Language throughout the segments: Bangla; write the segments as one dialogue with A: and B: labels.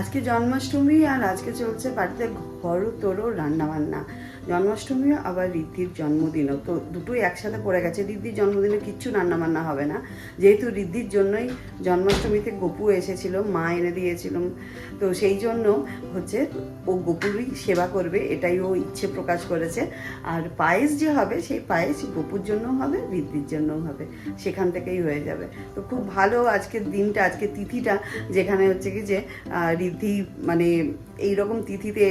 A: আজকে জন্মাষ্টমী আর আজকে চলছে বাড়িতে ঘরও তোরও রান্নাবান্না জন্মাষ্টমীও আবার ঋদ্ধির জন্মদিনও তো দুটোই একসাথে পড়ে গেছে ঋদ্ধির জন্মদিনে কিচ্ছু রান্নাবান্না হবে না যেহেতু ঋদ্ধির জন্যই জন্মাষ্টমীতে গপু এসেছিল মা এনে দিয়েছিল তো সেই জন্য হচ্ছে ও গপুরই সেবা করবে এটাই ও ইচ্ছে প্রকাশ করেছে আর পায়েস যে হবে সেই পায়েস গপুর জন্যও হবে ঋদ্ধির জন্যও হবে সেখান থেকেই হয়ে যাবে তো খুব ভালো আজকের দিনটা আজকে তিথিটা যেখানে হচ্ছে কি যে ঋদ্ধি মানে এই রকম তিথিতে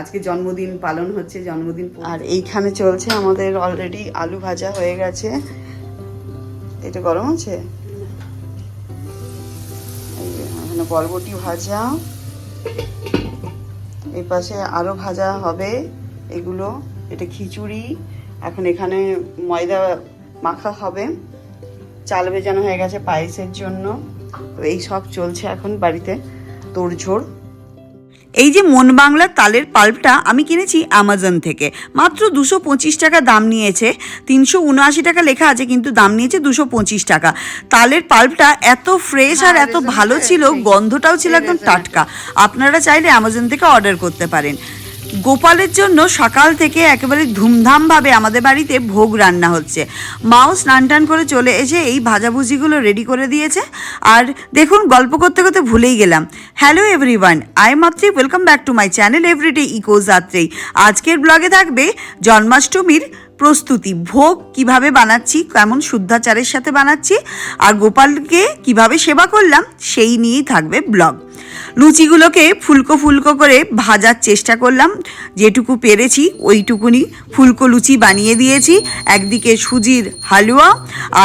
A: আজকে জন্মদিন পালন হচ্ছে জন্মদিন আর এইখানে চলছে আমাদের অলরেডি আলু ভাজা হয়ে গেছে এটা গরম আছে এখানে বলবটি ভাজা এই পাশে আরো ভাজা হবে এগুলো এটা খিচুড়ি এখন এখানে ময়দা মাখা হবে চাল ভেজানো হয়ে গেছে পায়েসের জন্য তো এই সব চলছে এখন বাড়িতে তোড়ঝোড় এই যে মন বাংলার তালের পাল্পটা আমি কিনেছি অ্যামাজন থেকে মাত্র দুশো পঁচিশ টাকা দাম নিয়েছে তিনশো উনআশি টাকা লেখা আছে কিন্তু দাম নিয়েছে দুশো পঁচিশ টাকা তালের পাল্পটা এত ফ্রেশ আর এত ভালো ছিল গন্ধটাও ছিল একদম টাটকা আপনারা চাইলে অ্যামাজন থেকে অর্ডার করতে পারেন গোপালের জন্য সকাল থেকে একেবারে ধুমধামভাবে আমাদের বাড়িতে ভোগ রান্না হচ্ছে মাও স্নান টান করে চলে এসে এই ভাজাভুজিগুলো রেডি করে দিয়েছে আর দেখুন গল্প করতে করতে ভুলেই গেলাম hello everyone I Matri welcome back to my channel everyday echoes রাত্রেই আজকের ব্লগে থাকবে জন্মাষ্টমীর প্রস্তুতি ভোগ কিভাবে বানাচ্ছি কেমন শুদ্ধাচারের সাথে বানাচ্ছি আর গোপালকে কিভাবে সেবা করলাম সেই নিয়েই থাকবে ব্লগ লুচিগুলোকে ফুলকো ফুলকো করে ভাজার চেষ্টা করলাম যেটুকু পেরেছি ওইটুকুনি ফুলকো লুচি বানিয়ে দিয়েছি একদিকে সুজির হালুয়া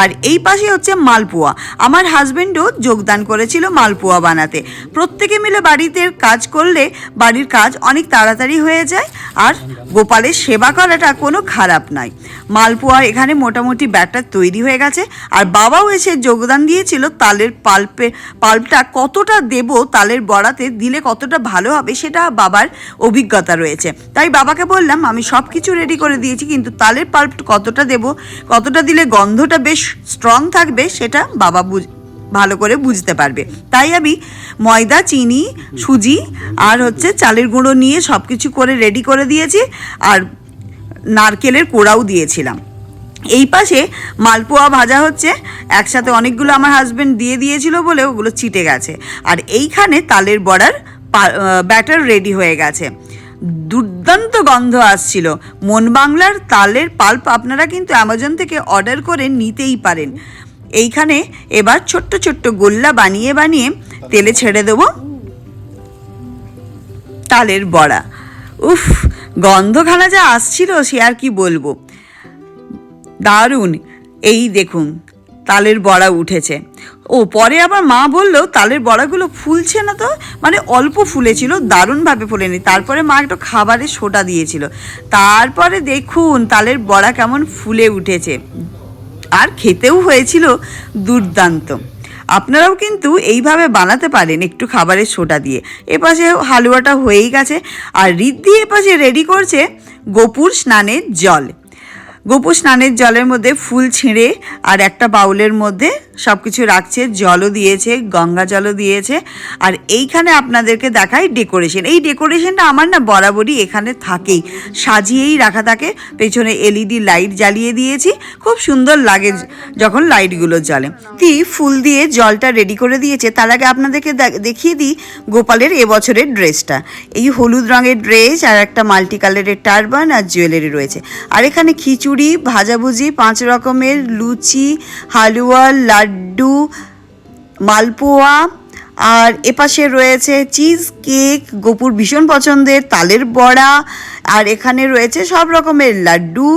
A: আর এই পাশে হচ্ছে মালপোয়া আমার হাজব্যান্ডও যোগদান করেছিল মালপোয়া বানাতে প্রত্যেকে মিলে বাড়িতে কাজ করলে বাড়ির কাজ অনেক তাড়াতাড়ি হয়ে যায় আর গোপালের সেবা করাটা কোনো খারাপ নয় মালপোয়া এখানে মোটামুটি ব্যাটার তৈরি হয়ে গেছে আর বাবাও এসে যোগদান দিয়েছিল তালের পাল্পে পাল্পটা কতটা দেব তালের বরাতে দিলে কতটা ভালো হবে সেটা বাবার অভিজ্ঞতা রয়েছে তাই বাবাকে বললাম আমি সব কিছু রেডি করে দিয়েছি কিন্তু তালের পাল্প কতটা দেব কতটা দিলে গন্ধটা বেশ স্ট্রং থাকবে সেটা বাবা বুঝ ভালো করে বুঝতে পারবে তাই আমি ময়দা চিনি সুজি আর হচ্ছে চালের গুঁড়ো নিয়ে সব কিছু করে রেডি করে দিয়েছি আর নারকেলের কোড়াও দিয়েছিলাম এই পাশে মালপোয়া ভাজা হচ্ছে একসাথে অনেকগুলো আমার হাজব্যান্ড দিয়ে দিয়েছিল বলে ওগুলো চিটে গেছে আর এইখানে তালের বড়ার ব্যাটার রেডি হয়ে গেছে দুর্দান্ত গন্ধ আসছিল মন বাংলার তালের পাল্প আপনারা কিন্তু অ্যামাজন থেকে অর্ডার করে নিতেই পারেন এইখানে এবার ছোট্ট ছোট্ট গোল্লা বানিয়ে বানিয়ে তেলে ছেড়ে দেব তালের বড়া উফ গন্ধখানা যা আসছিল সে আর কি বলবো দারুণ এই দেখুন তালের বড়া উঠেছে ও পরে আবার মা বলল তালের বড়াগুলো ফুলছে না তো মানে অল্প ফুলেছিল দারুণভাবে ফুলেনি তারপরে মা একটু খাবারে সোটা দিয়েছিল তারপরে দেখুন তালের বড়া কেমন ফুলে উঠেছে আর খেতেও হয়েছিল দুর্দান্ত আপনারাও কিন্তু এইভাবে বানাতে পারেন একটু খাবারের সোটা দিয়ে এপাশে হালুয়াটা হয়েই গেছে আর রিদ্ধি এপাশে রেডি করছে গোপুর স্নানের জল গোপু স্নানের জলের মধ্যে ফুল ছিঁড়ে আর একটা বাউলের মধ্যে সব কিছু রাখছে জলও দিয়েছে গঙ্গা জলও দিয়েছে আর এইখানে আপনাদেরকে দেখাই ডেকোরেশন এই ডেকোরেশনটা আমার না বরাবরই এখানে থাকেই সাজিয়েই রাখা থাকে পেছনে এলইডি লাইট জ্বালিয়ে দিয়েছি খুব সুন্দর লাগে যখন লাইটগুলো জ্বলে কি ফুল দিয়ে জলটা রেডি করে দিয়েছে তার আগে আপনাদেরকে দেখিয়ে দিই গোপালের এবছরের ড্রেসটা এই হলুদ রঙের ড্রেস আর একটা মাল্টি কালারের টারবান আর জুয়েলারি রয়েছে আর এখানে খিচুড়ি ভাজাভুজি পাঁচ রকমের লুচি হালুয়া লাড্ডু মালপোয়া আর এপাশে রয়েছে চিজ কেক গোপুর ভীষণ পছন্দের তালের বড়া আর এখানে রয়েছে সব রকমের লাড্ডু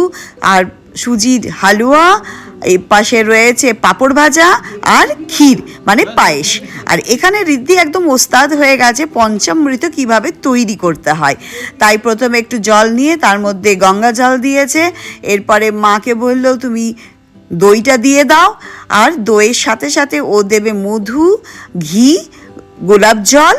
A: আর সুজির হালুয়া এপাশে পাশে রয়েছে পাঁপড় ভাজা আর ক্ষীর মানে পায়েস আর এখানে রিদ্ধি একদম ওস্তাদ হয়ে গেছে পঞ্চামৃত কিভাবে তৈরি করতে হয় তাই প্রথমে একটু জল নিয়ে তার মধ্যে গঙ্গা জল দিয়েছে এরপরে মাকে বললো তুমি দইটা দিয়ে দাও আর দইয়ের সাথে সাথে ও দেবে মধু ঘি গোলাপ জল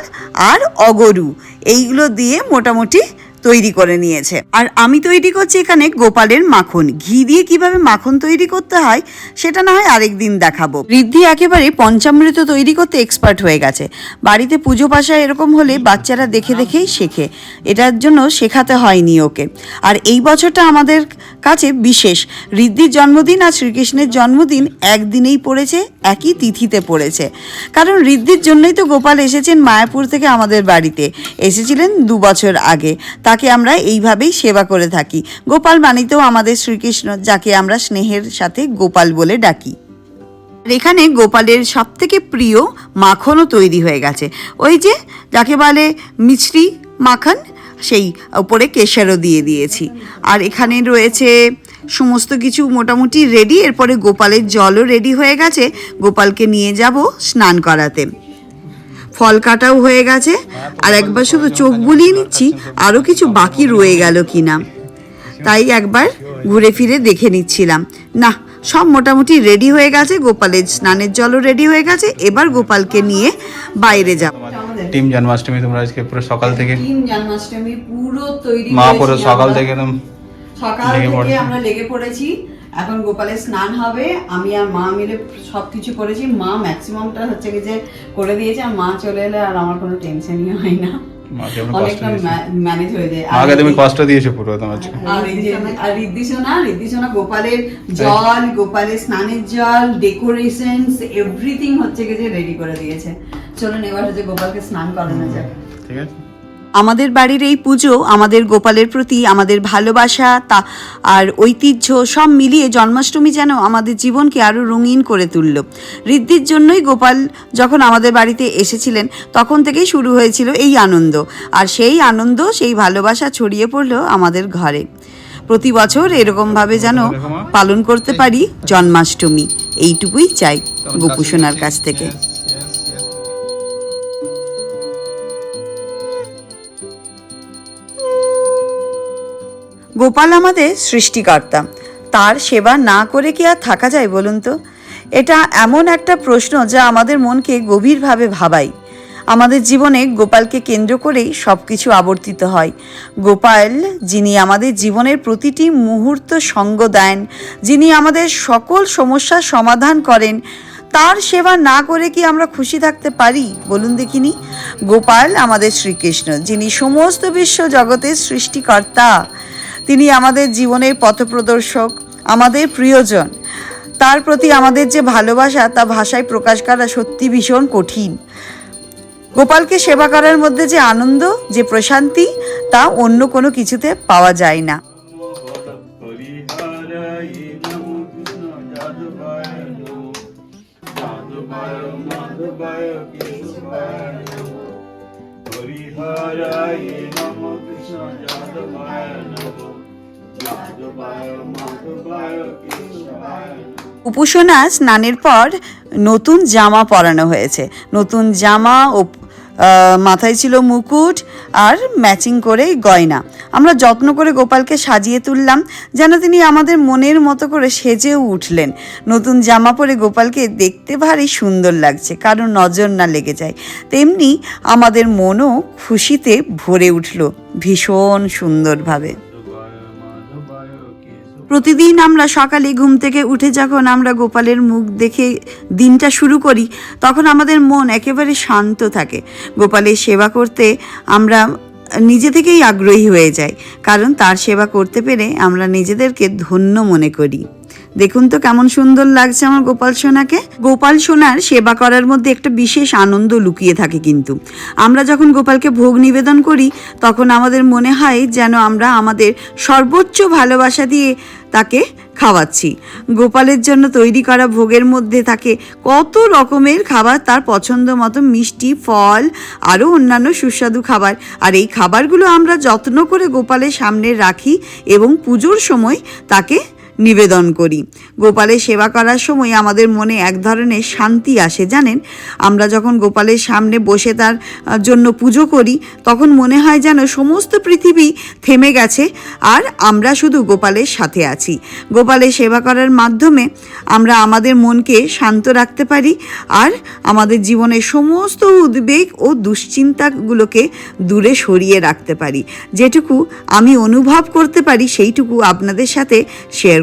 A: আর অগরু এইগুলো দিয়ে মোটামুটি তৈরি করে নিয়েছে আর আমি তৈরি করছি এখানে গোপালের মাখন ঘি দিয়ে কিভাবে মাখন তৈরি করতে হয় সেটা না হয় আরেক দিন দেখাবো ঋদ্ধি একেবারে পঞ্চামৃত তৈরি করতে এক্সপার্ট হয়ে গেছে বাড়িতে পুজো পাশা এরকম হলে বাচ্চারা দেখে দেখেই শেখে এটার জন্য শেখাতে হয়নি ওকে আর এই বছরটা আমাদের কাছে বিশেষ ঋদ্ধির জন্মদিন আর শ্রীকৃষ্ণের জন্মদিন একদিনেই পড়েছে একই তিথিতে পড়েছে কারণ ঋদ্ধির জন্যই তো গোপাল এসেছেন মায়াপুর থেকে আমাদের বাড়িতে এসেছিলেন দু বছর আগে তা তাকে আমরা এইভাবেই সেবা করে থাকি গোপাল মানিতেও আমাদের শ্রীকৃষ্ণ যাকে আমরা স্নেহের সাথে গোপাল বলে ডাকি আর এখানে গোপালের সব থেকে প্রিয় মাখনও তৈরি হয়ে গেছে ওই যে যাকে বলে মিছরি মাখন সেই ওপরে কেশারও দিয়ে দিয়েছি আর এখানে রয়েছে সমস্ত কিছু মোটামুটি রেডি এরপরে গোপালের জলও রেডি হয়ে গেছে গোপালকে নিয়ে যাব স্নান করাতে ফল কাটাও হয়ে গেছে আর একবার শুধু চোখ বুলিয়ে নিচ্ছি আরও কিছু বাকি রয়ে গেল কি না তাই একবার ঘুরে ফিরে দেখে নিচ্ছিলাম না সব মোটামুটি রেডি হয়ে গেছে গোপালের স্নানের জলও রেডি হয়ে গেছে এবার গোপালকে নিয়ে বাইরে যাব
B: টিম জন্মাষ্টমী তোমরা আজকে পুরো সকাল থেকে টিম
A: জন্মাষ্টমী পুরো তৈরি মা পুরো সকাল থেকে একদম সকাল থেকে আমরা লেগে পড়েছি এখন গোপালে স্নান হবে আমি আর মা মিলে সব কিছু করেছি মা ম্যাক্সিমামটা হচ্ছে কি যে করে দিয়েছে আর মা চলে এলে আর আমার কোনো টেনশনই হয় না ম্যানেজ হয়ে যায় আর রিদ্ধি সোনা রিদ্ধি সোনা গোপালের জল গোপালের স্নানের জল এভরিথিং হচ্ছে কি যে রেডি করে দিয়েছে চলুন এবার হচ্ছে গোপালকে স্নান করানো যায় ঠিক আছে আমাদের বাড়ির এই পুজো আমাদের গোপালের প্রতি আমাদের ভালোবাসা তা আর ঐতিহ্য সব মিলিয়ে জন্মাষ্টমী যেন আমাদের জীবনকে আরও রঙিন করে তুলল ঋদ্ধির জন্যই গোপাল যখন আমাদের বাড়িতে এসেছিলেন তখন থেকেই শুরু হয়েছিল এই আনন্দ আর সেই আনন্দ সেই ভালোবাসা ছড়িয়ে পড়ল আমাদের ঘরে প্রতি বছর এরকমভাবে যেন পালন করতে পারি জন্মাষ্টমী এইটুকুই চাই গোপুসোনার কাছ থেকে হ্যাঁ। গোপাল আমাদের সৃষ্টিকর্তা তার সেবা না করে কি আর থাকা যায় বলুন তো এটা এমন একটা প্রশ্ন যা আমাদের মনকে গভীরভাবে ভাবায় আমাদের জীবনে গোপালকে কেন্দ্র করেই সব কিছু আবর্তিত হয় গোপাল যিনি আমাদের জীবনের প্রতিটি মুহূর্ত সঙ্গ দেন যিনি আমাদের সকল সমস্যার সমাধান করেন তার সেবা না করে কি আমরা খুশি থাকতে পারি বলুন দেখিনি গোপাল আমাদের শ্রীকৃষ্ণ যিনি সমস্ত বিশ্ব জগতের সৃষ্টিকর্তা তিনি আমাদের জীবনের পথপ্রদর্শক আমাদের প্রিয়জন তার প্রতি আমাদের যে ভালোবাসা তা ভাষায় প্রকাশ করা সত্যি ভীষণ কঠিন গোপালকে সেবা করার মধ্যে যে আনন্দ যে প্রশান্তি তা অন্য কোনো কিছুতে পাওয়া যায় না Yeah. উপাসনা স্নানের পর নতুন জামা পরানো হয়েছে নতুন জামা ও মাথায় ছিল মুকুট আর ম্যাচিং করে গয়না আমরা যত্ন করে গোপালকে সাজিয়ে তুললাম যেন তিনি আমাদের মনের মতো করে সেজেও উঠলেন নতুন জামা পরে গোপালকে দেখতে ভারী সুন্দর লাগছে কারণ নজর না লেগে যায় তেমনি আমাদের মনও খুশিতে ভরে উঠল ভীষণ সুন্দরভাবে প্রতিদিন আমরা সকালে ঘুম থেকে উঠে যখন আমরা গোপালের মুখ দেখে দিনটা শুরু করি তখন আমাদের মন একেবারে শান্ত থাকে গোপালের সেবা করতে আমরা নিজে থেকেই আগ্রহী হয়ে যাই কারণ তার সেবা করতে পেরে আমরা নিজেদেরকে ধন্য মনে করি দেখুন তো কেমন সুন্দর লাগছে আমার গোপাল সোনাকে গোপাল সোনার সেবা করার মধ্যে একটা বিশেষ আনন্দ লুকিয়ে থাকে কিন্তু আমরা যখন গোপালকে ভোগ নিবেদন করি তখন আমাদের মনে হয় যেন আমরা আমাদের সর্বোচ্চ ভালোবাসা দিয়ে তাকে খাওয়াচ্ছি গোপালের জন্য তৈরি করা ভোগের মধ্যে থাকে কত রকমের খাবার তার পছন্দ মতো মিষ্টি ফল আরও অন্যান্য সুস্বাদু খাবার আর এই খাবারগুলো আমরা যত্ন করে গোপালের সামনে রাখি এবং পুজোর সময় তাকে নিবেদন করি গোপালের সেবা করার সময় আমাদের মনে এক ধরনের শান্তি আসে জানেন আমরা যখন গোপালের সামনে বসে তার জন্য পুজো করি তখন মনে হয় যেন সমস্ত পৃথিবী থেমে গেছে আর আমরা শুধু গোপালের সাথে আছি গোপালের সেবা করার মাধ্যমে আমরা আমাদের মনকে শান্ত রাখতে পারি আর আমাদের জীবনের সমস্ত উদ্বেগ ও দুশ্চিন্তাগুলোকে দূরে সরিয়ে রাখতে পারি যেটুকু আমি অনুভব করতে পারি সেইটুকু আপনাদের সাথে শেয়ার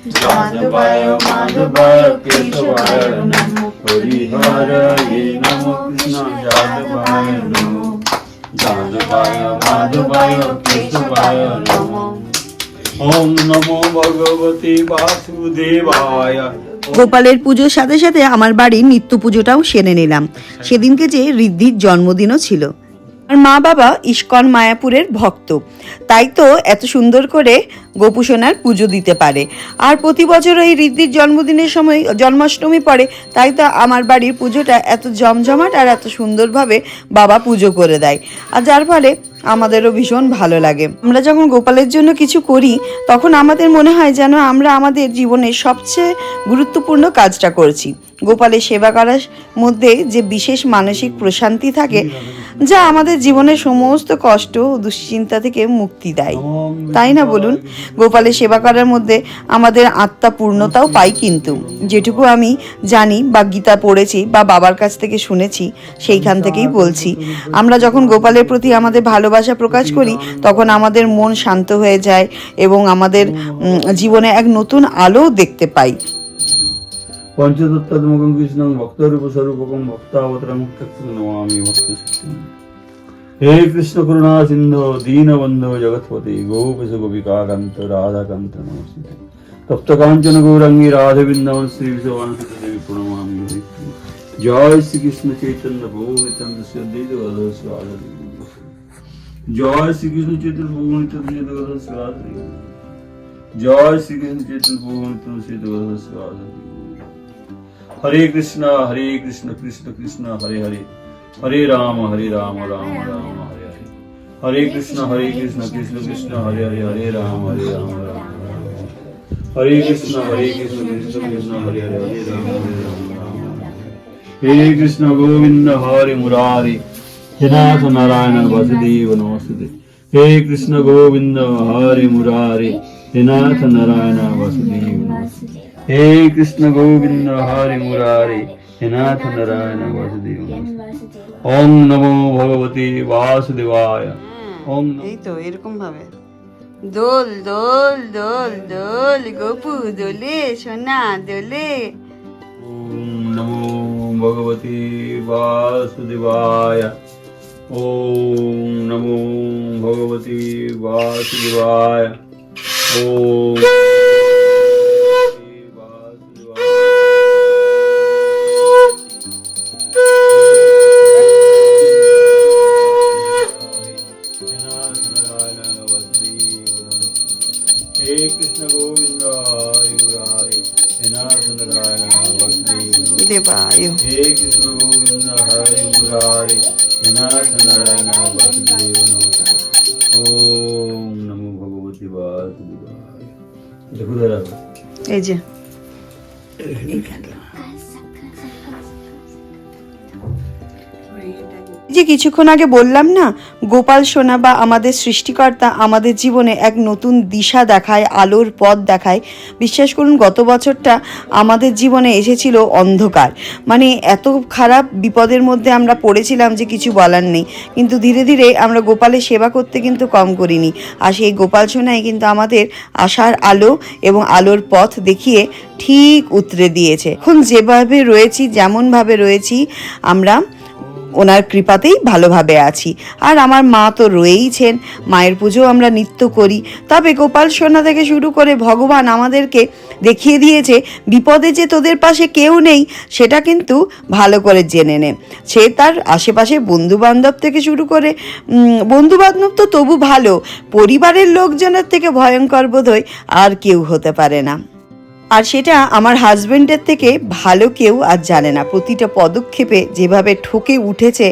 B: वासुवाय माधवाय केशवाय नमो हरिहराय नमो नमो माधवाय केशवाय नमो
A: গোপালের পুজোর সাথে সাথে আমার বাড়ির নিত্য পুজোটাও সেরে নিলাম সেদিনকে যে ঋদ্ধির জন্মদিনও ছিল আমার মা বাবা ইস্কন মায়াপুরের ভক্ত তাই তো এত সুন্দর করে গোপুসোনার পুজো দিতে পারে আর প্রতি বছর এই ঋদ্ধির জন্মদিনের সময় জন্মাষ্টমী পড়ে তাই তো আমার বাড়ির পুজোটা এত জমজমাট আর এত সুন্দরভাবে বাবা পুজো করে দেয় আর যার ফলে আমাদেরও ভীষণ ভালো লাগে আমরা যখন গোপালের জন্য কিছু করি তখন আমাদের মনে হয় যেন আমরা আমাদের জীবনের সবচেয়ে গুরুত্বপূর্ণ কাজটা করছি গোপালের সেবা করার মধ্যে যে বিশেষ মানসিক প্রশান্তি থাকে যা আমাদের জীবনের সমস্ত কষ্ট ও দুশ্চিন্তা থেকে মুক্তি দেয় তাই না বলুন গোপালের সেবা করার মধ্যে আমাদের আত্মা পূর্ণতাও পাই কিন্তু যেটুকু আমি জানি বা গীতা পড়েছি বা বাবার কাছ থেকে শুনেছি সেইখান থেকেই বলছি আমরা যখন গোপালের প্রতি আমাদের ভালোবাসা প্রকাশ করি তখন আমাদের মন শান্ত হয়ে যায় এবং আমাদের জীবনে এক নতুন আলো দেখতে পাই
B: পঞ্চদত্তাত্মকং কৃষ্ণং ভক্তরূপ স্বরূপকং ভক্তাবতরং নমামি ভক্ত হে কৃষ্ণ করুণা সিন্ধু দীনবন্ধু জগৎপতি গোপেশ গোপিকাকান্ত রাধাকান্ত নমস্ত তপ্ত কাঞ্চন গৌরাঙ্গী রাধবিন্দম শ্রী বিশ্ববানসুত দেবী প্রণমামি জয় শ্রীকৃষ্ণ চৈতন্য ভূমিতম শ্রদ্ধিত জয় শ্রীকৃষ্ণ চৈতন্য ভূমিত জয় শ্রীকৃষ্ণ চৈতন্য ভূমিত শ্রী হরে কৃষ্ণ হরে কৃষ্ণ কৃষ্ণ কৃষ্ণ হরে হরে হরে রাম হরে রাম রাম রাম হরে হরে হরে কৃষ্ণ হরে কৃষ্ণ কৃষ্ণ কৃষ্ণ হরে হরে হরে রাম হরে রাম রাম হরে কৃষ্ণ হরে কৃষ্ণ কৃষ্ণ কৃষ্ণ হরে হরে হরে রাম হরে রাম রাম হে কৃষ্ণ গোবিন্দ হরে মুরারি হে নাথ নারায়ণ বাসুদেব নমস্তে হে কৃষ্ণ গোবিন্দ হরে মুরারি হে নারায়ণ বাসুদেব নমস্তে হে কৃষ্ণ গোবিন্দ हरि मुरारी हे नाथ नारायण वासुदेव ওম নমো ভগবতে বাসুদেবায় ওম
A: এই তো এরকম ভাবে দোল দোল দোল দোল গোপু দোলে সোনা দোলে
B: ওম নমো ভগবতে বাসুদেবায় ওম নমো ভগবতে বাসুদেবায় ওম
A: যে কিছুক্ষণ আগে বললাম না গোপাল সোনা বা আমাদের সৃষ্টিকর্তা আমাদের জীবনে এক নতুন দিশা দেখায় আলোর পথ দেখায় বিশ্বাস করুন গত বছরটা আমাদের জীবনে এসেছিল অন্ধকার মানে এত খারাপ বিপদের মধ্যে আমরা পড়েছিলাম যে কিছু বলার নেই কিন্তু ধীরে ধীরে আমরা গোপালের সেবা করতে কিন্তু কম করিনি আর সেই গোপাল সোনাই কিন্তু আমাদের আশার আলো এবং আলোর পথ দেখিয়ে ঠিক উতরে দিয়েছে এখন যেভাবে রয়েছি যেমনভাবে রয়েছি আমরা ওনার কৃপাতেই ভালোভাবে আছি আর আমার মা তো রয়েইছেন মায়ের পুজো আমরা নিত্য করি তবে গোপাল সোনা থেকে শুরু করে ভগবান আমাদেরকে দেখিয়ে দিয়েছে বিপদে যে তোদের পাশে কেউ নেই সেটা কিন্তু ভালো করে জেনে নে সে তার আশেপাশে বন্ধুবান্ধব থেকে শুরু করে বন্ধুবান্ধব তো তবু ভালো পরিবারের লোকজনের থেকে ভয়ঙ্কর বোধ হয় আর কেউ হতে পারে না আর সেটা আমার হাজব্যান্ডের থেকে ভালো কেউ আর জানে না প্রতিটা পদক্ষেপে যেভাবে ঠকে উঠেছে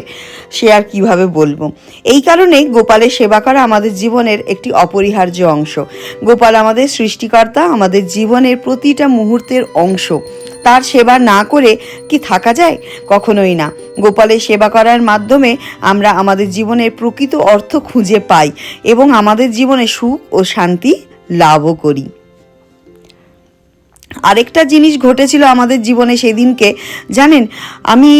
A: সে আর কিভাবে বলবো এই কারণে গোপালের সেবা করা আমাদের জীবনের একটি অপরিহার্য অংশ গোপাল আমাদের সৃষ্টিকর্তা আমাদের জীবনের প্রতিটা মুহূর্তের অংশ তার সেবা না করে কি থাকা যায় কখনোই না গোপালের সেবা করার মাধ্যমে আমরা আমাদের জীবনের প্রকৃত অর্থ খুঁজে পাই এবং আমাদের জীবনে সুখ ও শান্তি লাভও করি আরেকটা জিনিস ঘটেছিল আমাদের জীবনে সেদিনকে জানেন আমি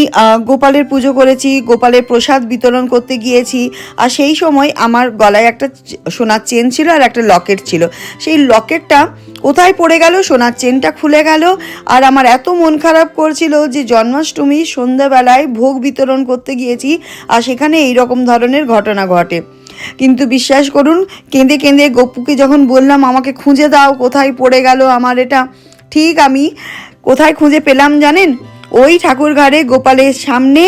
A: গোপালের পুজো করেছি গোপালের প্রসাদ বিতরণ করতে গিয়েছি আর সেই সময় আমার গলায় একটা সোনার চেন ছিল আর একটা লকেট ছিল সেই লকেটটা কোথায় পড়ে গেল সোনার চেনটা খুলে গেল আর আমার এত মন খারাপ করছিল যে জন্মাষ্টমী সন্ধ্যাবেলায় ভোগ বিতরণ করতে গিয়েছি আর সেখানে এই রকম ধরনের ঘটনা ঘটে কিন্তু বিশ্বাস করুন কেঁদে কেঁদে গপুকে যখন বললাম আমাকে খুঁজে দাও কোথায় পড়ে গেল আমার এটা ঠিক আমি কোথায় খুঁজে পেলাম জানেন ওই ঠাকুরঘাড়ে গোপালের সামনে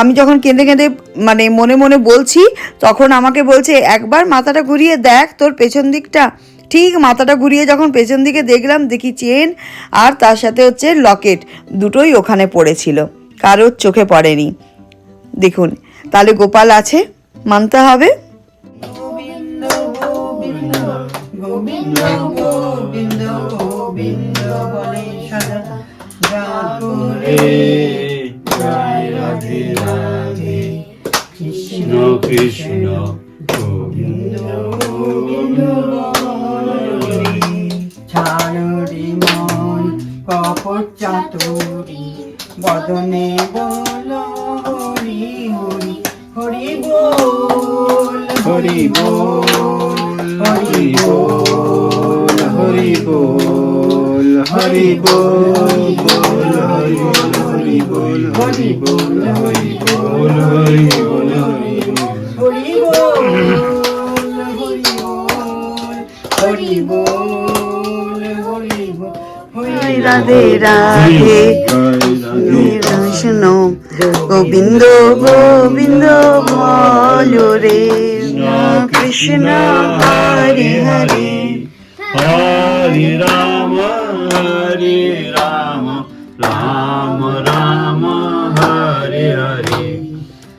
A: আমি যখন কেঁদে কেঁদে মানে মনে মনে বলছি তখন আমাকে বলছে একবার মাথাটা ঘুরিয়ে দেখ তোর পেছন দিকটা ঠিক মাথাটা ঘুরিয়ে যখন পেছন দিকে দেখলাম দেখি চেন আর তার সাথে হচ্ছে লকেট দুটোই ওখানে পড়েছিল কারোর চোখে পড়েনি দেখুন তাহলে গোপাল আছে মানতে হবে গোবিন্দ গোবিন্দ গোবিন্দ
B: কৃষ্ণ কৃষ্ণ গোবিন্দ ছাড়ি মন কপট বদনে বল হরি হরি হরি বল হরি বল হরি বল হরি বল হরি বল গোবিন্দ
A: গোবিন্দ রে কৃষ্ণ
B: হরি হরে হরে রাম হরে রাম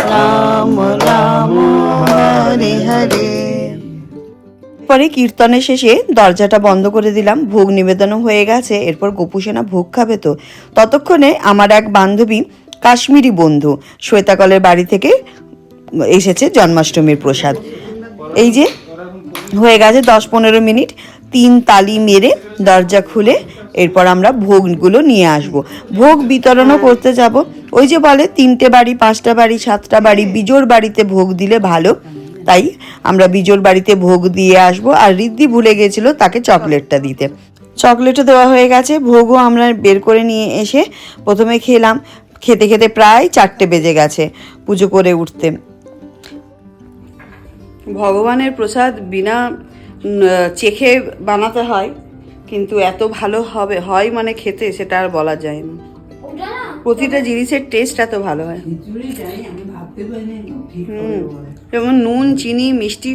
A: রাম রাম হরে পরে কীর্তনের শেষে দরজাটা বন্ধ করে দিলাম ভোগ নিবেদনও হয়ে গেছে এরপর গোপুসেনা ভোগ খাবে তো ততক্ষণে আমার এক বান্ধবী কাশ্মীরি বন্ধু শ্বেতাকলের বাড়ি থেকে এসেছে জন্মাষ্টমীর প্রসাদ এই যে হয়ে গেছে দশ পনেরো মিনিট তিন তালি মেরে দরজা খুলে এরপর আমরা ভোগগুলো নিয়ে আসব ভোগ বিতরণও করতে যাব ওই যে বলে তিনটে বাড়ি পাঁচটা বাড়ি সাতটা বাড়ি বিজোর বাড়িতে ভোগ দিলে ভালো তাই আমরা বিজোর বাড়িতে ভোগ দিয়ে আসব আর রিদ্ধি ভুলে গেছিল তাকে চকলেটটা দিতে চকলেটও দেওয়া হয়ে গেছে ভোগও আমরা বের করে নিয়ে এসে প্রথমে খেলাম খেতে খেতে প্রায় চারটে বেজে গেছে পুজো করে উঠতে ভগবানের প্রসাদ বিনা চেখে বানাতে হয় কিন্তু এত ভালো হবে হয় মানে খেতে সেটা আর বলা যায় না প্রতিটা জিনিসের টেস্ট এত ভালো হয় হুম যেমন নুন চিনি মিষ্টি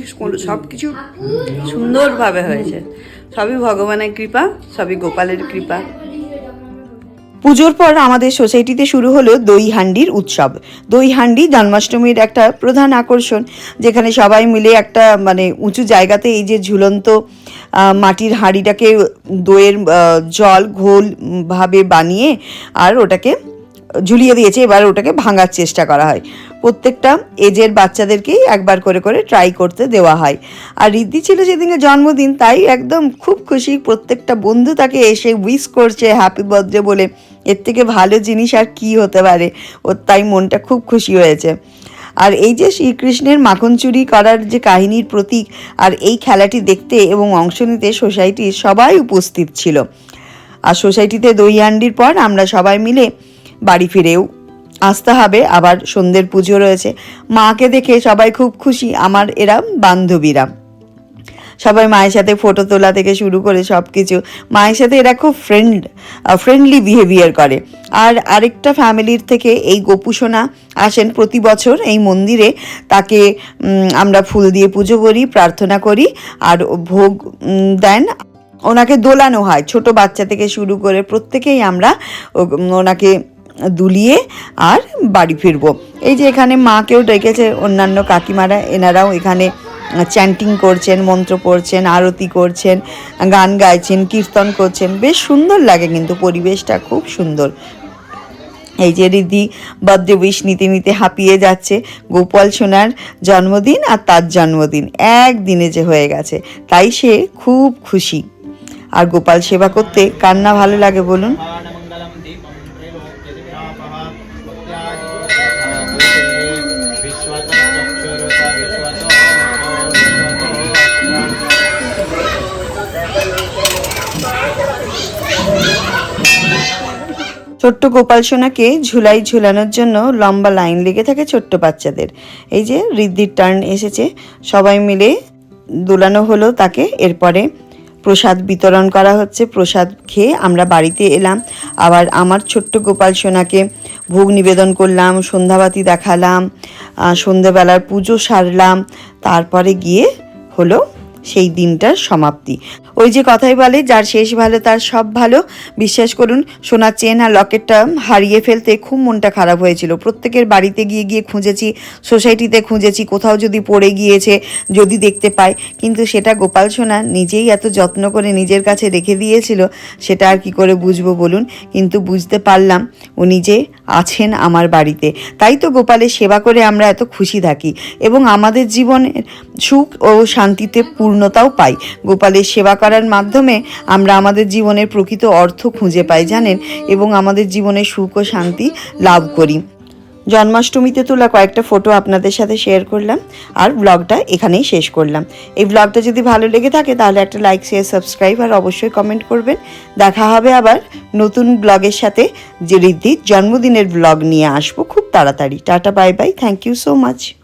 A: সব কিছু সুন্দরভাবে হয়েছে সবই ভগবানের কৃপা সবই গোপালের কৃপা পুজোর পর আমাদের সোসাইটিতে শুরু হলো দই হান্ডির উৎসব দই হান্ডি জন্মাষ্টমীর একটা প্রধান আকর্ষণ যেখানে সবাই মিলে একটা মানে উঁচু জায়গাতে এই যে ঝুলন্ত মাটির হাঁড়িটাকে দইয়ের জল ঘোলভাবে বানিয়ে আর ওটাকে ঝুলিয়ে দিয়েছে এবার ওটাকে ভাঙার চেষ্টা করা হয় প্রত্যেকটা এজের বাচ্চাদেরকেই একবার করে করে ট্রাই করতে দেওয়া হয় আর রিদ্ধি ছিল সেদিনকে জন্মদিন তাই একদম খুব খুশি প্রত্যেকটা বন্ধু তাকে এসে উইস করছে হ্যাপি বার্থডে বলে এর থেকে ভালো জিনিস আর কি হতে পারে ওর তাই মনটা খুব খুশি হয়েছে আর এই যে শ্রীকৃষ্ণের মাখন চুরি করার যে কাহিনীর প্রতীক আর এই খেলাটি দেখতে এবং অংশ নিতে সোসাইটির সবাই উপস্থিত ছিল আর সোসাইটিতে দই হান্ডির পর আমরা সবাই মিলে বাড়ি ফিরেও আসতে হবে আবার সন্ধ্যের পুজো রয়েছে মাকে দেখে সবাই খুব খুশি আমার এরা বান্ধবীরা সবাই মায়ের সাথে ফটো তোলা থেকে শুরু করে সব কিছু মায়ের সাথে এরা খুব ফ্রেন্ড ফ্রেন্ডলি বিহেভিয়ার করে আর আরেকটা ফ্যামিলির থেকে এই গোপুসোনা আসেন প্রতি বছর এই মন্দিরে তাকে আমরা ফুল দিয়ে পুজো করি প্রার্থনা করি আর ভোগ দেন ওনাকে দোলানো হয় ছোট বাচ্চা থেকে শুরু করে প্রত্যেকেই আমরা ওনাকে দুলিয়ে আর বাড়ি ফিরবো এই যে এখানে মাকেও ডেকেছে অন্যান্য কাকিমারা এনারাও এখানে চ্যান্টিং করছেন মন্ত্র পড়ছেন আরতি করছেন গান গাইছেন কীর্তন করছেন বেশ সুন্দর লাগে কিন্তু পরিবেশটা খুব সুন্দর এই যে রিদি বার্থডে উইশ নিতে নিতে হাঁপিয়ে যাচ্ছে গোপাল সোনার জন্মদিন আর তার জন্মদিন একদিনে যে হয়ে গেছে তাই সে খুব খুশি আর গোপাল সেবা করতে কান্না ভালো লাগে বলুন ছোট্ট গোপাল সোনাকে ঝুলাই ঝুলানোর জন্য লম্বা লাইন লেগে থাকে ছোট্ট বাচ্চাদের এই যে ঋদ্ধির টার্ন এসেছে সবাই মিলে দোলানো হলো তাকে এরপরে প্রসাদ বিতরণ করা হচ্ছে প্রসাদ খেয়ে আমরা বাড়িতে এলাম আবার আমার ছোট্ট গোপাল সোনাকে ভোগ নিবেদন করলাম সন্ধ্যাবাতি দেখালাম সন্ধ্যাবেলার পুজো সারলাম তারপরে গিয়ে হলো সেই দিনটার সমাপ্তি ওই যে কথাই বলে যার শেষ ভালো তার সব ভালো বিশ্বাস করুন সোনার চেন আর লকেটটা হারিয়ে ফেলতে খুব মনটা খারাপ হয়েছিল প্রত্যেকের বাড়িতে গিয়ে গিয়ে খুঁজেছি সোসাইটিতে খুঁজেছি কোথাও যদি পড়ে গিয়েছে যদি দেখতে পাই কিন্তু সেটা গোপাল সোনা নিজেই এত যত্ন করে নিজের কাছে রেখে দিয়েছিল সেটা আর কি করে বুঝবো বলুন কিন্তু বুঝতে পারলাম উনি যে আছেন আমার বাড়িতে তাই তো গোপালের সেবা করে আমরা এত খুশি থাকি এবং আমাদের জীবনের সুখ ও শান্তিতে পূর্ণ পূর্ণতাও পাই গোপালের সেবা করার মাধ্যমে আমরা আমাদের জীবনের প্রকৃত অর্থ খুঁজে পাই জানেন এবং আমাদের জীবনে সুখ ও শান্তি লাভ করি জন্মাষ্টমীতে তোলা কয়েকটা ফটো আপনাদের সাথে শেয়ার করলাম আর ব্লগটা এখানেই শেষ করলাম এই ব্লগটা যদি ভালো লেগে থাকে তাহলে একটা লাইক শেয়ার সাবস্ক্রাইব আর অবশ্যই কমেন্ট করবেন দেখা হবে আবার নতুন ব্লগের সাথে যে ঋদ্ধির জন্মদিনের ব্লগ নিয়ে আসবো খুব তাড়াতাড়ি tata bye bye thank you so much